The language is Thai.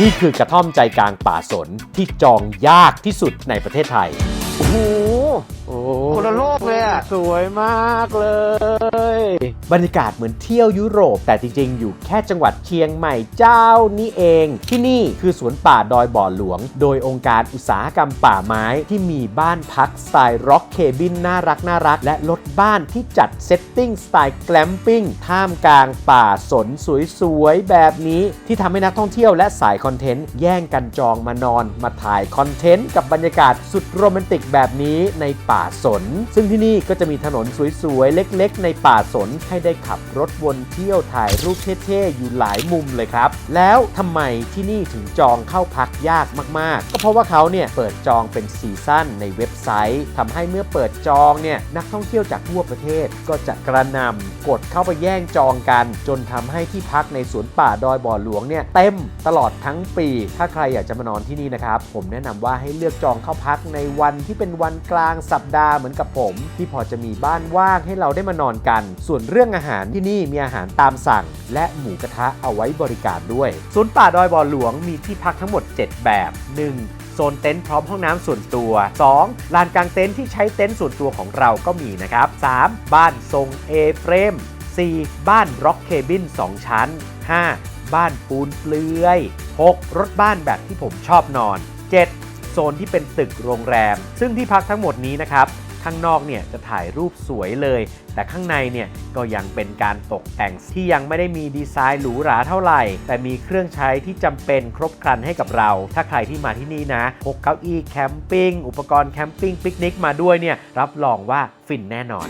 นี่คือกระท่อมใจกลางป่าสนที่จองยากที่สุดในประเทศไทย โอ้โหโอ้คนละโลกเลยอะสวยมากเลย บรรยากาศเหมือนเที่ยวยุโรป แต่จริงๆ อยู่แค่จังหวัดเชียงใหม่เจ้านี่เอง ที่นี่คือสวนป่าดอยบ่อหลวง โดยองค์การอุตสาหกรรมป่าไม้ที่มีบ้านพักสไตล์ร็อกเคบินน่ารักน่ารัก และรถบ้านที่จัดเซตติ้งสไตล์แกลมปิ้งท่ามกลางป่าสนสวยๆ แบบนี้ที่ทำให้นักท่องเที่ยวและสายคอนเทนต์แย่งกันจองมานอน มาถ่ายคอนเทนต์กับบรรยากาศสุดโรแมนติกแบบนี้ในป่าสน ซึ่งที่นี่ก็จะมีถนนสวยๆ เล็กๆ ในป่าสนให้ได้ขับรถวนเที่ยวถ่ายรูปเท่ๆอยู่หลายมุมเลยครับ แล้วทำไมที่นี่ถึงจองเข้าพักยากมากๆ ก็เพราะว่าเขาเนี่ยเปิดจองเป็นซีซั่นในเว็บไซต์ทำให้เมื่อเปิดจองเนี่ยนักท่องเที่ยวจากทั่วประเทศก็จะกระนำกดเข้าไปแย่งจองกัน จนทำให้ที่พักในสวนป่าดอยบ่อหลวงเนี่ยเต็มตลอดทั้งปี ถ้าใครอยากจะมานอนที่นี่นะครับ ผมแนะนำว่าให้เลือกจองเข้าพักในวันที่เป็นวันกลางสัปดาห์เหมือนกับผม ที่พอจะมีบ้านว่างให้เราได้มานอนกันส่วนเรื่องอาหารที่นี่มีอาหารตามสั่ง และหมูกระทะเอาไว้บริการด้วยสวนย์ป่าดอยบ่อหลวงมีที่พักทั้งหมด 7 แบบ 1. โซนเต็นท์พร้อมห้องน้ำส่วนตัว 2. ลานกลางเต็นท์ที่ใช้เต็นท์ส่วนตัวของเราก็มีนะครับ 3. บ้านทรงเอเฟรม 4. บ้านร็อกเคบิน 2 ชั้น 5. บ้านปูนเปลือย 6. รถบ้านแบบที่ผมชอบนอน 7. โซนที่เป็นตึกโรงแรม ซึ่งที่พักทั้งหมดนี้นะครับ ข้างนอกเนี่ยจะถ่ายรูปสวยเลย แต่ข้างในเนี่ยก็ยังเป็นการตกแต่งที่ยังไม่ได้มีดีไซน์หรูหราเท่าไหร่ แต่มีเครื่องใช้ที่จำเป็นครบครันให้กับเรา ถ้าใครที่มาที่นี่นะพกเก้าอี้แคมปิ้งอุปกรณ์แคมปิ้งปิกนิกมาด้วยเนี่ยรับรองว่าฟินแน่นอน